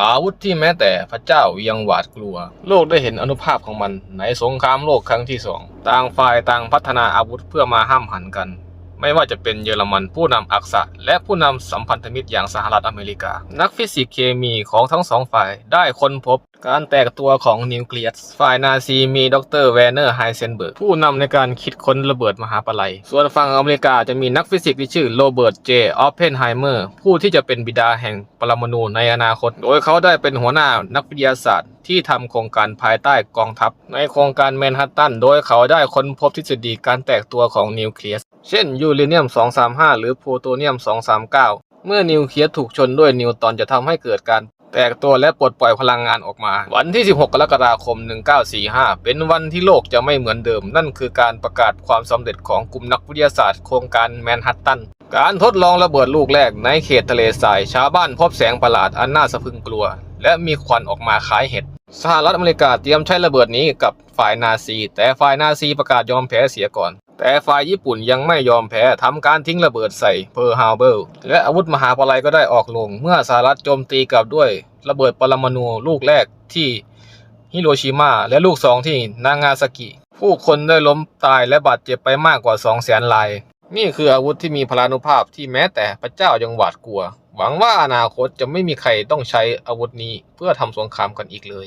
อาวุธที่แม้แต่พระเจ้ายังหวาดกลัว โลกได้เห็นอนุภาพของมัน ในสงครามโลกครั้งที่สอง ต่างฝ่ายต่างพัฒนาอาวุธเพื่อมาห้ามหันกัน ไม่ว่าจะเป็นเยอรมันผู้นำอักษะ และผู้นำสัมพันธมิตรอย่างสหรัฐอเมริกา นักฟิสิกส์เคมีของทั้งสองฝ่ายได้ค้นพบการแตกตัวของนิวเคลียส ฝ่ายนาซีมีดรแวนเนอร์ไฮเซนเบิร์กผู้นำในการคิดค้นระเบิดมหาปลัย ส่วนฝั่งอเมริกาจะมีนักฟิสิกส์ที่ชื่อโรเบิร์ตเจออฟเพนไฮเมอร์ผู้ที่จะเป็นบิดาแห่งปรมาณูในอนาคต โดยเขาได้เป็นหัวหน้านักวิทยาศาสตร์ที่ทำโครงการภายใต้กองทัพ ในโครงการแมนฮัตตัน โดยเขาได้ค้นพบทฤษฎีการแตกตัวของนิวเคลียส เช่นยูเรเนียม 235 หรือโพโทเนียม 239 เมื่อนิวเคลียสถูกชนด้วยนิวตรอนจะทำให้เกิดการแตกตัวและปลดปล่อยพลังงานออกมา วันที่ 16 กรกฎาคม 1945 เป็นวันที่โลกจะไม่เหมือนเดิม นั่นคือการประกาศความสำเร็จของกลุ่มนักวิทยาศาสตร์โครงการแมนฮัตตัน การทดลองระเบิดลูกแรกในเขตทะเลทราย ชาวบ้านพบแสงประหลาดอันน่าสะพรึงกลัว และมีควันออกมาคล้ายเห็ด สหรัฐอเมริกาเตรียมใช้ระเบิดนี้กับฝ่ายนาซี แต่ฝ่ายนาซีประกาศยอมแพ้เสียก่อน แต่ฝ่ายญี่ปุ่นยังไม่ยอมแพ้ทำการทิ้งระเบิดใส่เพิร์ฮาร์เบอร์และอาวุธมหาปลัยก็ได้ออกลง เมื่อสหรัฐโจมตีกลับด้วยระเบิดปรมาณูลูกแรกที่ฮิโรชิมาและลูกสองที่นางาซากิ ผู้คนได้ล้มตายและบาดเจ็บไปมากกว่า 2 0 0แสนลาย นี่คืออาวุธที่มีพลานุภาพที่แม้แต่พระเจ้ายังหวาดกลัว หวังว่าอนาคตจะไม่มีใครต้องใช้อาวุธนี้เพื่อทำสงครามกันอีกเลย